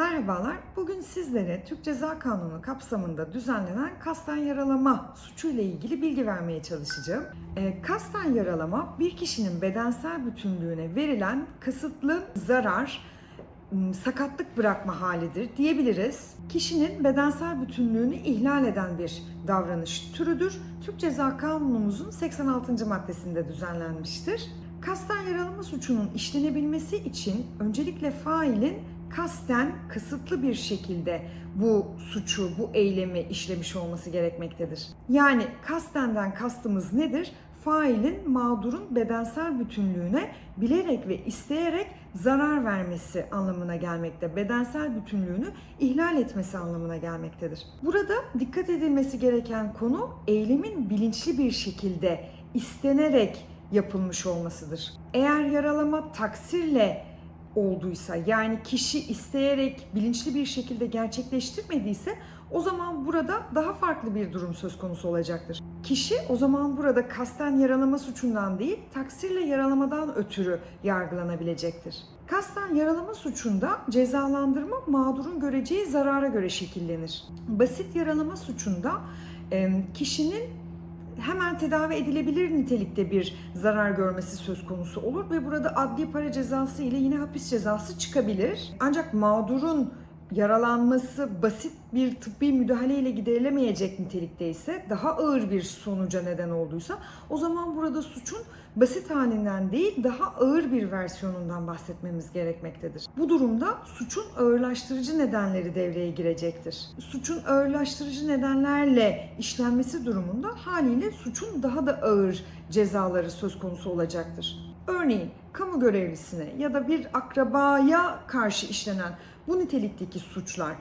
Merhabalar. Bugün sizlere Türk Ceza Kanunu kapsamında düzenlenen kasten yaralama suçu ile ilgili bilgi vermeye çalışacağım. E, kasten yaralama bir kişinin bedensel bütünlüğüne verilen kasıtlı zarar, sakatlık bırakma halidir diyebiliriz. Kişinin bedensel bütünlüğünü ihlal eden bir davranış türüdür. Türk Ceza Kanunumuzun 86. maddesinde düzenlenmiştir. Kasten yaralama suçunun işlenebilmesi için öncelikle failin kasten kasıtlı bir şekilde bu suçu, bu eylemi işlemiş olması gerekmektedir. Yani kastenden kastımız nedir? Failin mağdurun bedensel bütünlüğüne bilerek ve isteyerek zarar vermesi anlamına gelmekte. Bedensel bütünlüğünü ihlal etmesi anlamına gelmektedir. Burada dikkat edilmesi gereken konu eylemin bilinçli bir şekilde istenerek yapılmış olmasıdır. Eğer yaralama taksirle olduysa yani kişi isteyerek bilinçli bir şekilde gerçekleştirmediyse o zaman burada daha farklı bir durum söz konusu olacaktır. Kişi o zaman burada kasten yaralama suçundan değil taksirle yaralamadan ötürü yargılanabilecektir. Kasten yaralama suçunda cezalandırma mağdurun göreceği zarara göre şekillenir. Basit yaralama suçunda kişinin hemen tedavi edilebilir nitelikte bir zarar görmesi söz konusu olur ve burada adli para cezası ile yine hapis cezası çıkabilir. Ancak mağdurun yaralanması basit bir tıbbi müdahale ile giderilemeyecek nitelikte ise daha ağır bir sonuca neden olduysa o zaman burada suçun basit halinden değil daha ağır bir versiyonundan bahsetmemiz gerekmektedir. Bu durumda suçun ağırlaştırıcı nedenleri devreye girecektir. Suçun ağırlaştırıcı nedenlerle işlenmesi durumunda haliyle suçun daha da ağır cezaları söz konusu olacaktır. Örneğin kamu görevlisine ya da bir akrabaya karşı işlenen bu nitelikteki suçlar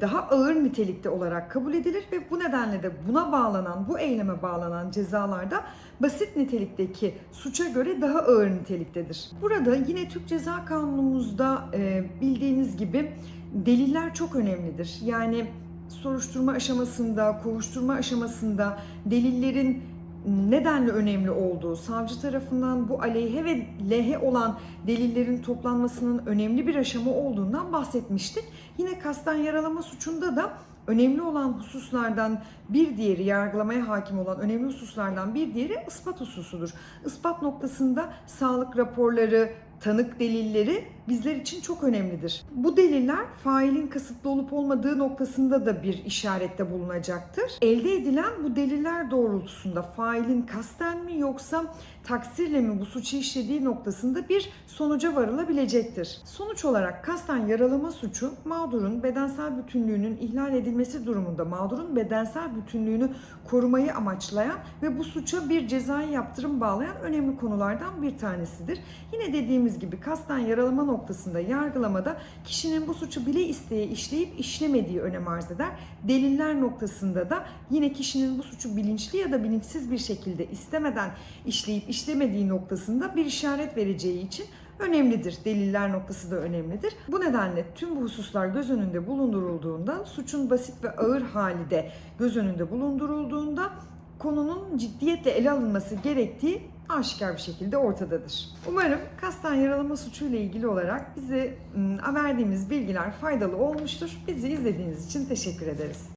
daha ağır nitelikte olarak kabul edilir ve bu nedenle de buna bağlanan, bu eyleme bağlanan cezalarda basit nitelikteki suça göre daha ağır niteliktedir. Burada yine Türk Ceza Kanunumuzda e, bildiğiniz gibi deliller çok önemlidir. Yani soruşturma aşamasında, kovuşturma aşamasında delillerin nedenle önemli olduğu, savcı tarafından bu aleyhe ve lehe olan delillerin toplanmasının önemli bir aşama olduğundan bahsetmiştik. Yine kasten yaralama suçunda da önemli olan hususlardan bir diğeri, yargılamaya hakim olan önemli hususlardan bir diğeri ispat hususudur. Ispat noktasında sağlık raporları, tanık delilleri bizler için çok önemlidir. Bu deliller failin kasıtlı olup olmadığı noktasında da bir işarette bulunacaktır. Elde edilen bu deliller doğrultusunda failin kasten mi yoksa taksirle mi bu suçu işlediği noktasında bir sonuca varılabilecektir. Sonuç olarak kasten yaralama suçu mağdurun bedensel bütünlüğünün ihlal edilmesi durumunda mağdurun bedensel bütünlüğünü korumayı amaçlayan ve bu suça bir cezai yaptırım bağlayan önemli konulardan bir tanesidir. Yine dediğimiz gibi kasten yaralama noktasında yargılamada kişinin bu suçu bile isteye işleyip işlemediği önem arz eder. Deliller noktasında da yine kişinin bu suçu bilinçli ya da bilinçsiz bir şekilde istemeden işleyip işlemediği noktasında bir işaret vereceği için önemlidir. Deliller noktası da önemlidir. Bu nedenle tüm bu hususlar göz önünde bulundurulduğunda suçun basit ve ağır hali de göz önünde bulundurulduğunda konunun ciddiyetle ele alınması gerektiği aşikar bir şekilde ortadadır. Umarım kasten yaralama suçu ile ilgili olarak bize ım, verdiğimiz bilgiler faydalı olmuştur. Bizi izlediğiniz için teşekkür ederiz.